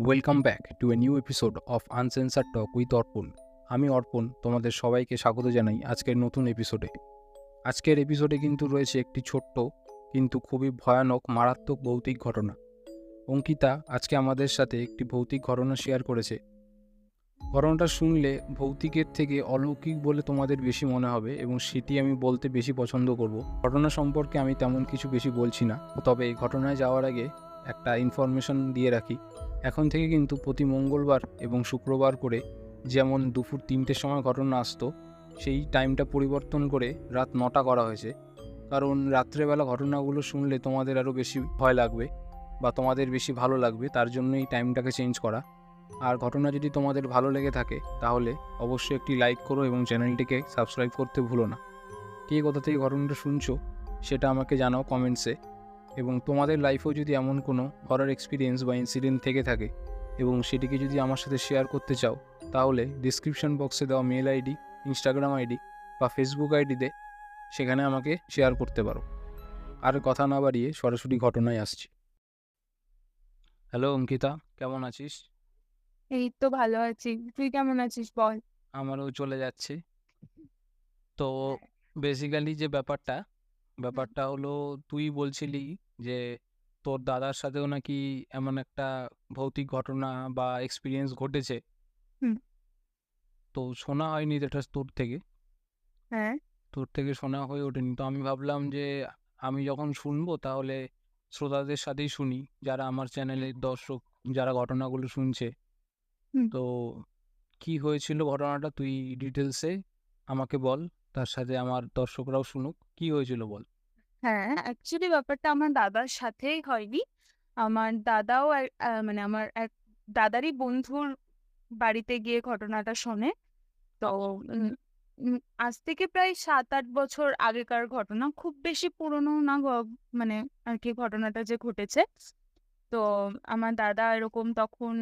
Welcome back to a new episode of uncensored talk with Arpan আমি অর্পণ, তোমাদের সবাইকে স্বাগত জানাই আজকের নতুন এপিসোডে আজকের এপিসোডে কিন্তু রয়েছে একটি ছোট্ট, কিন্তু খুবই ভয়ানক, মারাত্মক ভৌতিক ঘটনা। অঙ্কিতা আজকে আমাদের সাথে একটি ভৌতিক ঘটনা শেয়ার করেছে। ঘটনাটা শুনলে ভৌতিকের থেকে অলৌকিক বলে তোমাদের বেশি মনে হবে এবং সেটি আমি বলতে বেশি পছন্দ করব। ঘটনা সম্পর্কে আমি তেমন কিছু বেশি বলছি না, তবে এই ঘটনায় যাওয়ার আগে একটা ইনফরমেশন দিয়ে রাখি। এখন থেকে কিন্তু প্রতি মঙ্গলবার এবং শুক্রবার করে যেমন দুপুর তিনটের সময় ঘটনা আসতো, সেই টাইমটা পরিবর্তন করে রাত নটা করা হয়েছে। কারণ রাত্রেবেলা ঘটনাগুলো শুনলে তোমাদের আরও বেশি ভয় লাগবে বা তোমাদের বেশি ভালো লাগবে, তার জন্য এই টাইমটাকে চেঞ্জ করা। আর ঘটনা যদি তোমাদের ভালো লেগে থাকে, তাহলে অবশ্যই একটি লাইক করো এবং চ্যানেলটিকে সাবস্ক্রাইব করতে ভুলো না। কে কোথা থেকে ঘটনাটা শুনছো, সেটা আমাকে জানাও কমেন্টসে এবং তোমাদের লাইফেও যদি এমন কোনো হরার এক্সপিরিয়েন্স বা ইনসিডেন্ট থেকে থাকে এবং সেটিকে যদি আমার সাথে শেয়ার করতে চাও তাহলে ডিসক্রিপশন বক্সে দেওয়া মেল আইডি ইনস্টাগ্রাম আইডি বা ফেসবুক আইডিতে সেখানে আমাকে শেয়ার করতে পারো। আর কথা না বাড়িয়ে সরাসরি ঘটনায় আসছি। হ্যালো অঙ্কিতা কেমন আছিস? এই তো ভালো আছি। তুই কেমন আছিস বল? আমারও চলে যাচ্ছে। তো বেসিক্যালি যে ব্যাপারটা ব্যাপারটা হলো তুই বলছিলি যে তোর দাদার সাথেও নাকি এমন একটা ভৌতিক ঘটনা বা এক্সপিরিয়েন্স ঘটেছে? তো শোনা হয়নি এটা তোর থেকে। হ্যাঁ। তোর থেকে শোনা হয়ে ওঠেনি। তো আমি ভাবলাম যে আমি যখন শুনব তাহলে শ্রোতাদের সাথেই শুনি যারা আমার চ্যানেলের দর্শক যারা ঘটনাগুলো শুনছে। তো কি হয়েছিল ঘটনাটা তুই ডিটেলসে আমাকে বল তার সাথে আমার দর্শকরাও শুনুক। কি হয়েছিল বল? হ্যাঁ অ্যাকচুয়ালি ব্যাপারটা আমার দাদার সাথেই হয়নি। আমার দাদাও এক- আহ, মানে আমার এক দাদারই বন্ধুর বাড়িতে গিয়ে ঘটনাটা শোনে। তো উম, উম, আজ থেকে প্রায় সাত আট বছর আগেকার ঘটনা। খুব বেশি পুরনো না গ- মানে আর কি ঘটনাটা যে ঘটেছে। তো আমার দাদা এরকম তখন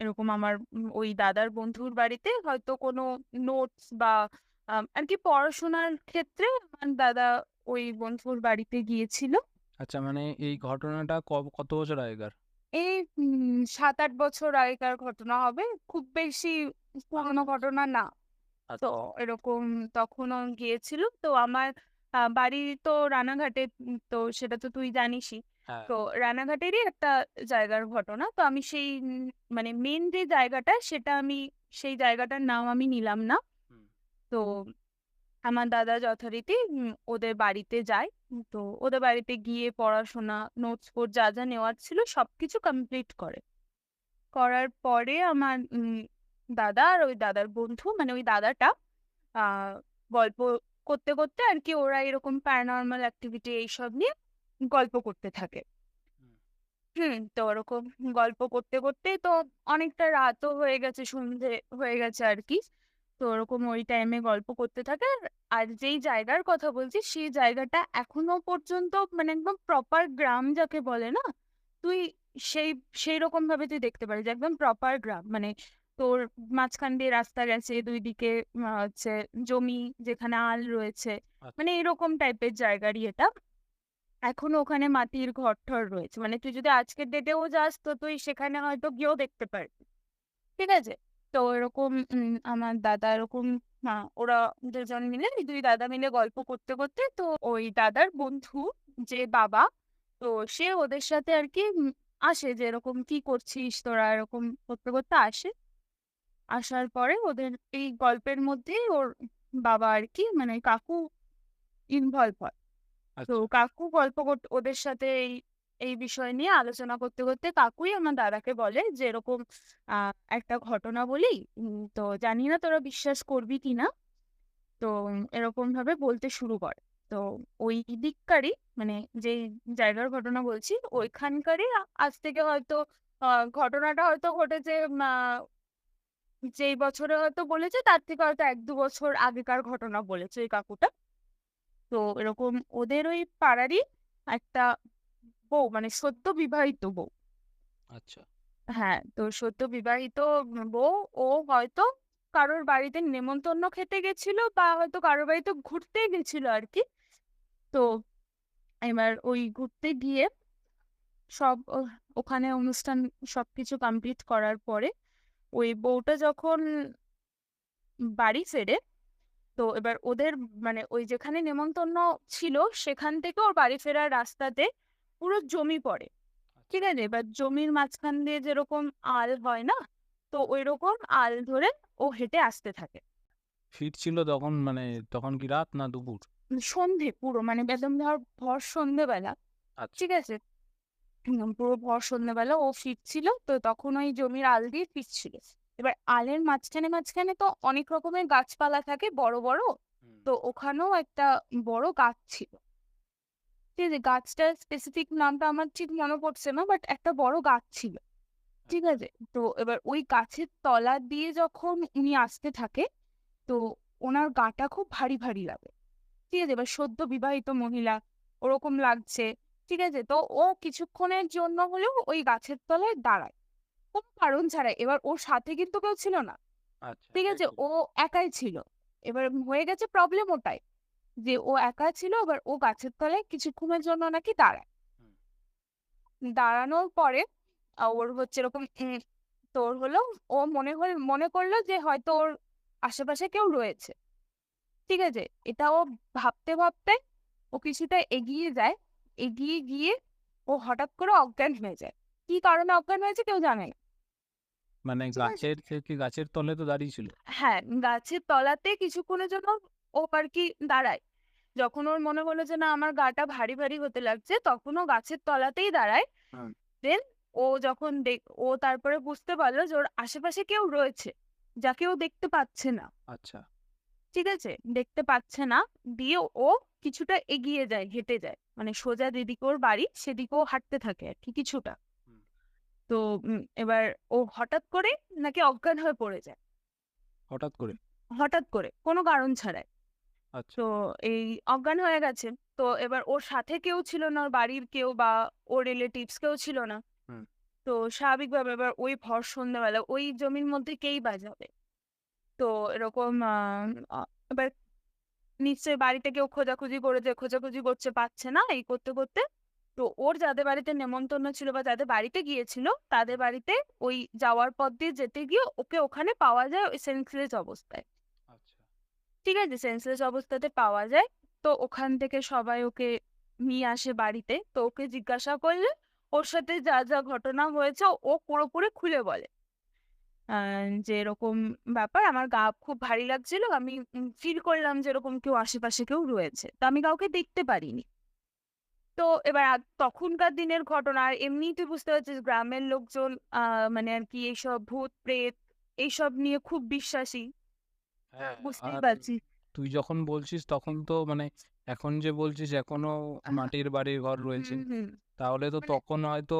এরকম আমার উম, ওই দাদার বন্ধুর বাড়িতে হয়তো কোনো নোটস বা আম, আর কি পড়াশোনার ক্ষেত্রে আমার দাদা ওই বন্ধুর বাড়িতে গিয়েছিল। আচ্ছা মানে এই ঘটনাটা কত বছর আগেকার? এই সাত আট বছর আগেকার ঘটনা হবে। খুব বেশি পুরোনো ঘটনা না। তো এরকম তখনও গিয়েছিল। তো আমার বাড়ি তো রানাঘাটে তো সেটা তো তুই জানিসই। হ্যাঁ। তো রানাঘাটেরই একটা জায়গার ঘটনা। তো আমি সেই মানে মেন যে জায়গাটা সেটা আমি সেই জায়গাটার নাম আমি নিলাম না। তো আমার দাদা যথারীতি ওদের বাড়িতে যায়। তো ওদের বাড়িতে গিয়ে পড়াশোনা নোটস ফোট যা যা নেওয়ার ছিল সবকিছু কমপ্লিট করে। করার পরে আমার দাদা আর ওই দাদার বন্ধু মানে ওই দাদাটা আহ গল্প করতে করতে আর কি ওরা এরকম প্যারানর্মাল অ্যাক্টিভিটি এইসব নিয়ে গল্প করতে থাকে। হুম। হুম তো ওরকম গল্প করতে করতে তো অনেকটা রাতও হয়ে গেছে সন্ধে হয়ে গেছে আর কি। তো ওরকম ওই টাইমে গল্প করতে থাকে। আর- যেই জায়গার কথা বলছি সেই জায়গাটা এখনও পর্যন্ত মানে একদম প্রপার গ্রাম যাকে বলে না তুই সেই সেই রকম ভাবে তুই দেখতে পারিস একদম প্রপার গ্রাম। মানে তোর মাঝখান দিয়ে রাস্তা গেছে দুই দিকে হচ্ছে জমি যেখানে আল রয়েছে। আচ্ছা। মানে এরকম টাইপের জায়গারই এটা। এখনও ওখানে মাটির ঘর টর রয়েছে। মানে তুই যদি আজকের ডেটেও যাস তো তুই সেখানে হয়তো গিয়েও দেখতে পারবি। ঠিক আছে? তো এরকম আমার দাদা এরকম ওরা দুজন মিলে দুই দাদা মিলে গল্প করতে করতে তো ওই দাদার বন্ধু যে বাবা তো সে ওদের সাথে আর কি আসে যে এরকম কি করছিস তোরা? এরকম করতে করতে আসে। আসার পরে ওদের এই গল্পের মধ্যেই ওর বাবা আর কি মানে কাকু ইনভলভ হয়। তো আচ্ছা। কাকু গল্প করতে ওদের সাথে এই এই বিষয় নিয়ে আলোচনা করতে করতে কাকুই আমার দাদাকে বলে যে, এরকম একটা ঘটনা বলি। তো জানি না তোরা বিশ্বাস করবি কিনা তো এরকম ভাবে বলতে শুরু করে। তো ওই দিককারই মানে যে জায়গার ঘটনা বলছি, ওইখানকারই আজ থেকে হয়তো ঘটনাটা হয়তো ঘটেছে যেই বছরে হয়তো বলেছে, তার থেকে হয়তো এক, দু বছর আগেকার ঘটনা বলেছে ওই কাকুটা। তো এরকম ওদের ওই পাড়ারই একটা বউ মানে সদ্য বিবাহিত বউ। আচ্ছা। হ্যাঁ তো সদ্য বিবাহিত বউ ও হয়তো কারোর বাড়িতে নেমন্তন্ন খেতে গেছিল বা হয়তো কারোর বাড়িতে ঘুরতে গেছিল আর কি। তো এবার ওই ঘুরতে গিয়ে সব ওখানে অনুষ্ঠান সবকিছু কমপ্লিট করার পরে ওই বউটা যখন বাড়ি ফেরে তো এবার ওদের মানে ওই যেখানে নেমন্তন্ন ছিল সেখান থেকে ওর বাড়ি ফেরার রাস্তাতে পুরো জমি পড়ে। ঠিক আছে? এবার জমির মাঝখান দিয়ে যেরকম আল হয় না তো ওই রকম আল ধরে ও হেঁটে আসতে থাকে। ফিরছিল তখন মানে তখন কি রাত না দুপুর? সন্ধে পুরো মানে একদম ধর ভর সন্ধেবেলা। আচ্ছা। ঠিক আছে? পুরো ভর সন্ধ্যেবেলা ও ফিরছিল তো তখন ওই জমির আল দিয়ে ফিরছিল এবার আলের মাঝখানে মাঝখানে তো অনেক রকমের গাছপালা থাকে বড় বড়। তো ওখানেও একটা বড় গাছ ছিল। আছে গাছটার স্পেসিফিক নামটা আমার ঠিক মনে পড়ছে না বাট একটা বড় গাছ ছিল। ঠিক আছে? তো এবার ওই গাছের তলা দিয়ে যখন উনি আসতে থাকে তো ওনার গাটা খুব ভারী ভারী লাগে। ঠিক আছে? এবার সদ্য বিবাহিত মহিলা ওরকম লাগছে। ঠিক আছে? তো ও কিছুক্ষণের জন্য হলেও ওই গাছের তলায় দাঁড়ায়। কোনো কারণ ছাড়াই। এবার ওর সাথে কিন্তু কেউ ছিল না। আচ্ছা ঠিক আছে? ও একাই ছিল। এবার হয়ে গেছে প্রবলেম ওটাই। যে ও একা ছিল এবার ও গাছের তলায় কিছুক্ষণের জন্য নাকি দাঁড়ায়। দাঁড়ানোর পরে ওর হচ্ছে এরকম তোর হলো ও মনে হল মনে করল যে হয়তো ওর আশেপাশে কেউ রয়েছে। ঠিক আছে? এটা ও ভাবতে ভাবতে ও কিছুটা এগিয়ে যায়। এগিয়ে গিয়ে ও হঠাৎ করে অজ্ঞান হয়ে যায়। কি কারণে অজ্ঞান হয়েছে কেউ জানে না। মানে গাছের গাছের তলে তো দাঁড়িয়ে ছিল? হ্যাঁ গাছের তলাতে কিছুক্ষণের জন্য ও আর কি দাঁড়ায়। যখন ওর মনে হলো যে না আমার গাটা ভারী ভারী হতে লাগছে তখন ও গাছের তলাতেই দাঁড়ায়। দেন ও যখন ও তারপরে বুঝতে পারল যে ওর আশেপাশে কেউ রয়েছে যাকে ও দেখতে পাচ্ছে না। আচ্ছা। ঠিক আছে? দেখতে পাচ্ছে না। দিয়ে ও কিছুটা এগিয়ে যায় হেঁটে যায়। মানে সোজা যেদিকে ওর বাড়ি সেদিকে ও হাঁটতে থাকে আর কি কিছুটা। তো এবার ও হঠাৎ করে নাকি অজ্ঞান হয়ে পড়ে যায়। হঠাৎ করে? হঠাৎ করে কোনো কারণ ছাড়াই। আচ্ছা। তো এই অজ্ঞান হয়ে গেছে। তো এবার ওর সাথে কেউ ছিল না ওর বাড়ির কেউ বা ওর রিলেটিভস কেউ ছিল না। হুম। তো স্বাভাবিকভাবে এবার ওই ভর সন্ধ্যাবেলা ওই জমির মধ্যে কেই বাজাবে তো এরকম আহ, এবার নিশ্চয়ই বাড়িতে কেউ খোঁজাখুঁজি করেছে খোঁজাখুঁজি করছে পাচ্ছে না এই করতে করতে। তো ওর যাদের বাড়িতে নেমন্তন্ন ছিল বা যাদের বাড়িতে গিয়েছিল তাদের বাড়িতে ওই যাওয়ার পথ দিয়ে যেতে গিয়ে ওকে ওখানে পাওয়া যায় ওই সেন্সলেস অবস্থায়। ঠিক আছে? সেন্সলেস অবস্থাতে পাওয়া যায়। তো ওখান থেকে সবাই ওকে নিয়ে আসে বাড়িতে। তো ওকে জিজ্ঞাসা করলে ওর সাথে যা যা ঘটনা হয়েছে ও পুরোপুরি খুলে বলে। যে এরকম ব্যাপার। আমার গা খুব ভারী লাগছিল। আমি ফিল করলাম যে এরকম কেউ আশেপাশে কেউ রয়েছে। তো আমি কাউকে দেখতে পারিনি। তো এবার তখনকার দিনের ঘটনা, আর এমনি তুই বুঝতে পারছিস গ্রামের লোকজন মানে আর কি এইসব ভূত, প্রেত, এইসব নিয়ে খুব বিশ্বাসী। হ্যাঁ বুঝতেই আর পারছিস তুই যখন বলছিস তখন তো মানে এখন যে বলছিস এখনও মাটির বাড়ির ঘর রয়েছে হুম, হুম। তাহলে তো মানে তখন হয়তো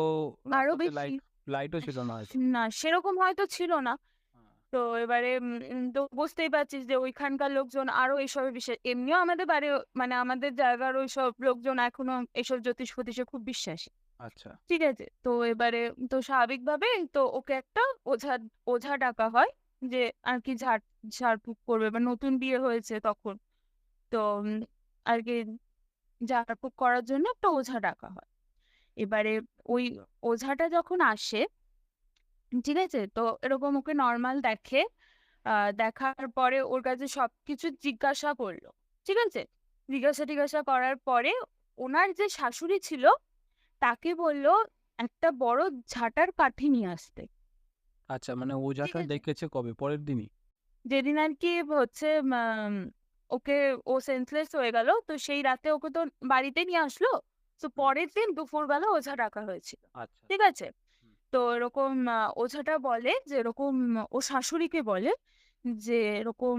আরও বেশি। লাইট লাইটও ছিল না হয়তো। না সেরকম হয়তো ছিল না। হ্যাঁ, তো এবারে উম, তো বুঝতেই পারছিস যে ওইখানকার লোকজন আরও এইসব বিশ্বাস এমনিও আমাদের বাড়ি মানে আমাদের জায়গার ওইসব লোকজন এখনও এইসব জ্যোতিষ ফতিষে খুব বিশ্বাসী। আচ্ছা। ঠিক আছে? তো এবারে তো স্বাভাবিকভাবে তো ওকে একটা ওঝা ওঝা ডাকা হয়। যে আর কি ঝাড়, ঝাড়ফুঁক করবে বা নতুন বিয়ে হয়েছে তখন। তো আর কি ঝাড়ফুঁক করার জন্য একটা ওঝা ডাকা হয়। এবারে ওই ওঝাটা যখন আসে, ঠিক আছে? তো এরকম ওকে নর্মাল দেখে দেখার পরে ওর কাছে সবকিছু জিজ্ঞাসা করল, ঠিক আছে? জিজ্ঞাসা, টিজ্ঞাসা করার পরে ওনার যে শাশুড়ি ছিল, তাকে বলল, একটা বড় ঝাঁটার কাঠি নিয়ে আসতে। আচ্ছা মানে ওঝাটা আছে। দেখেছে কবে? পরের দিনই? যেদিন আর কি হচ্ছে উম, ওকে ও সেন্সলেস হয়ে গেল তো সেই রাতে ওকে তো বাড়িতে নিয়ে আসলো। তো পরের দিন দুপুরবেলা ওঝা ডাকা হয়েছিল আচ্ছা। ঠিক আছে? হুম। তো এরকম আহ, ওঝাটা বলে যে এরকম ও শাশুড়িকে বলে যে এরকম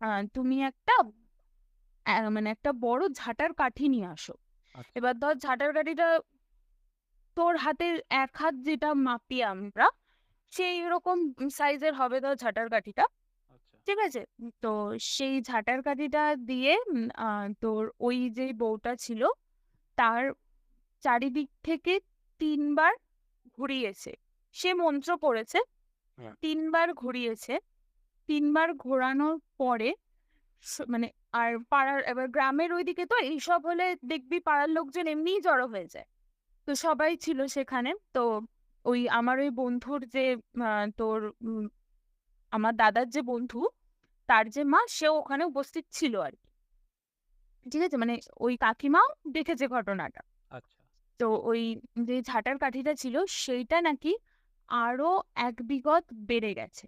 আহ, তুমি একটা আহ, মানে একটা বড় ঝাঁটার কাঠি নিয়ে আসো। আচ্ছা। এবার ধর ঝাঁটার কাঠিটা তোর হাতের এক হাত যেটা মাপি আমরা সেই রকম সাইজের হবে ধর ঝাঁটার কাঠিটা। আচ্ছা। ঠিক আছে? তো সেই ঝাঁটার কাঠিটা দিয়ে তোর ওই যে বউটা ছিল তার চারিদিক থেকে তিনবার ঘুরিয়েছে। সে মন্ত্র পড়েছে হ্যাঁ। তিনবার ঘুরিয়েছে। তিনবার ঘোরানোর পরে মানে আর পাড়ার এবার গ্রামের ওইদিকে তো এইসব হলে দেখবি পাড়ার লোকজন এমনিই জড়ো হয়ে যায়। তো তো সবাই ছিল সেখানে। তো ওই আমার ওই বন্ধুর যে তোর আমার দাদার যে বন্ধু তার যে মা সেও ওখানে উপস্থিত ছিল আর কি। ঠিক আছে? মানে ওই কাকিমাও দেখেছে ঘটনাটা। আচ্ছা। তো ওই যে ঝাঁটার কাঠিটা ছিল সেইটা নাকি আরও এক বিগত বেড়ে গেছে।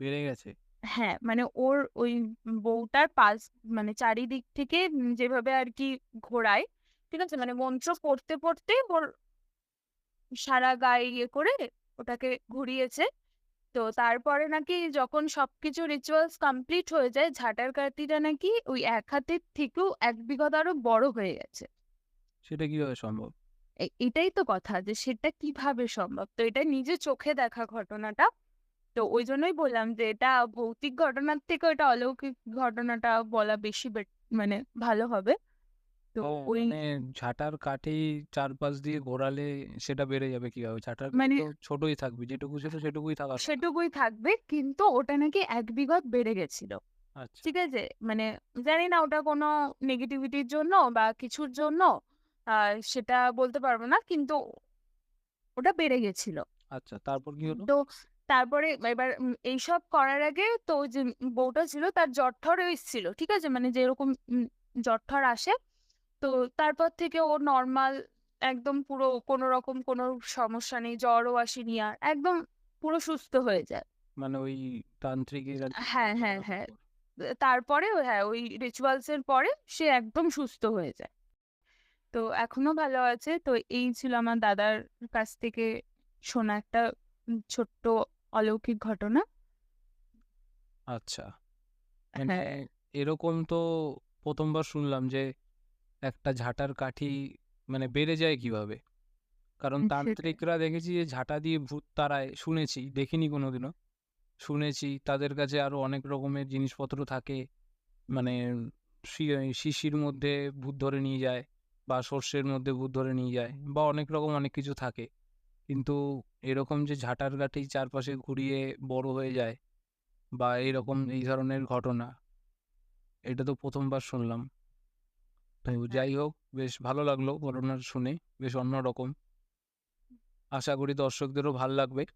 বেড়ে গেছে? হ্যাঁ মানে ওর ওই বউটার পাশ মানে চারিদিক থেকে যেভাবে আর কি ঘোরায় ঠিক আছে? মানে মন্ত্র পড়তে পড়তে ওর সারা গায়ে ইয়ে করে ওটাকে ঘুরিয়েছে। তো তারপরে নাকি যখন সবকিছু রিচুয়ালস কমপ্লিট হয়ে যায় ঝাঁটার কাঠিটা নাকি ওই এক হাতের থেকেও এক বিঘত আরও বড় হয়ে গেছে। সেটা কীভাবে সম্ভব? এটাই তো কথা যে সেটা কীভাবে সম্ভব? তো এটা নিজে চোখে দেখা ঘটনাটা। তো ওই জন্যই বললাম যে এটা ভৌতিক ঘটনার থেকে এটা অলৌকিক ঘটনাটা বলা বেশি মানে ভালো হবে। তো ওই মানে ঝাঁটার কাঠি চারপাশ দিয়ে ঘোরালে সেটা বেড়ে যাবে কীভাবে? ঝাঁটার মানে তো ছোটই থাকবে যেটুকু ছিল সেটুকুই থাকার কথা। সেটুকুই থাকবে কিন্তু ওটা নাকি এক বিঘত বেড়ে গেছিল। আচ্ছা। ঠিক আছে? মানে জানি না ওটা কোনো নেগেটিভিটির জন্য বা কিছুর জন্য আহ সেটা বলতে পারব না কিন্তু ওটা বেড়ে গেছিল। আচ্ছা তারপর কি হলো? তো তারপরে এবার উম এইসব করার আগে তো যে বউটা ছিল তার জ্বর ঠর এসেছিল ঠিক আছে? মানে যেরকম উম জ্বর ঠর আসে তো তারপর থেকে ও নর্মাল একদম পুরো কোনো রকম কোনো সমস্যা নেই জ্বরও আসেনি আর একদম পুরো সুস্থ হয়ে যায়। মানে ওই তান্ত্রিকের হ্যাঁ হ্যাঁ হ্যাঁ। তারপরে হ্যাঁ ওই রিচুয়ালস এর পরে সে একদম সুস্থ হয়ে যায়। তো এখনও ভালো আছে। তো এই ছিল আমার দাদার কাছ থেকে শোনা একটা ছোট্ট অলৌকিক ঘটনা। আচ্ছা। মানে হ্যাঁ। এরকম তো প্রথমবার শুনলাম যে একটা ঝাঁটার কাঠি মানে বেড়ে যায় কীভাবে? কারণ সেটাই। তান্ত্রিকরা দেখেছি যে ঝাঁটা দিয়ে ভূত তাড়ায় শুনেছি দেখিনি কোনোদিনও। শুনেছি তাদের কাছে আরও অনেক রকমের জিনিসপত্র থাকে। মানে শি- শিশির মধ্যে ভূত ধরে নিয়ে যায় বা সর্ষের মধ্যে ভূত ধরে নিয়ে যায় বা অনেক রকম অনেক কিছু থাকে। কিন্তু এরকম যে ঝাঁটার কাঠি চারপাশে ঘুরিয়ে বড় হয়ে যায় বা এরকম এই ধরনের ঘটনা এটা তো প্রথমবার শুনলাম। তো হ্যাঁ যাই হোক বেশ ভালো লাগল ঘটনা শুনে বেশ অন্যরকম। আশা করি দর্শকদেরও ভালো লাগবে।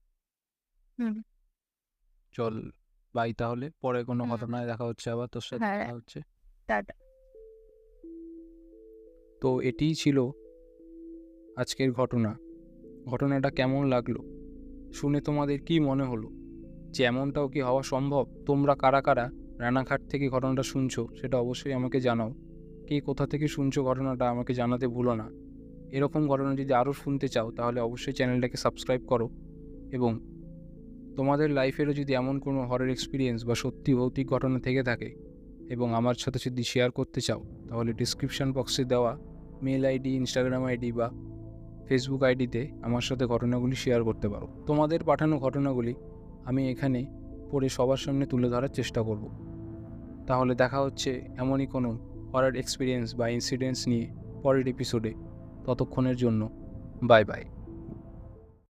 চল বাই তাহলে পরে কোনো ঘটনায় দেখা হচ্ছে আবার তোর সাথে হ্যাঁ দেখা হচ্ছে। তো এটিই ছিল আজকের ঘটনা। ঘটনাটা কেমন লাগল? শুনে তোমাদের কি মনে হলো? যে এমনটাও কি হওয়া সম্ভব? তোমরা কারা কারা রানাঘাট থেকে ঘটনাটা শুনছো সেটা অবশ্যই আমাকে জানাও। কে কোথা থেকে শুনছো ঘটনাটা আমাকে জানাতে ভুলো না। এরকম ঘটনা যদি আরও শুনতে চাও, তাহলে অবশ্যই চ্যানেলটাকে সাবস্ক্রাইব করো এবং তোমাদের লাইফেরও যদি এমন কোনো হরের এক্সপিরিয়েন্স বা সত্যি ভৌতিক ঘটনা থেকে থাকে এবং আমার সাথে যদি শেয়ার করতে চাও, তাহলে ডিসক্রিপশন বক্সে দেওয়া মেল আইডি ইনস্টাগ্রাম আইডি বা ফেসবুক আইডিতে আমার সাথে ঘটনাগুলি শেয়ার করতে পারো। তোমাদের পাঠানো ঘটনাগুলি আমি এখানে পড়ে সবার সামনে তুলে ধরার চেষ্টা করব। তাহলে দেখা হচ্ছে এমনই কোনো হরার এক্সপিরিয়েন্স বা ইনসিডেন্টস নিয়ে পরের এপিসোডে ততক্ষণের জন্য বাই বাই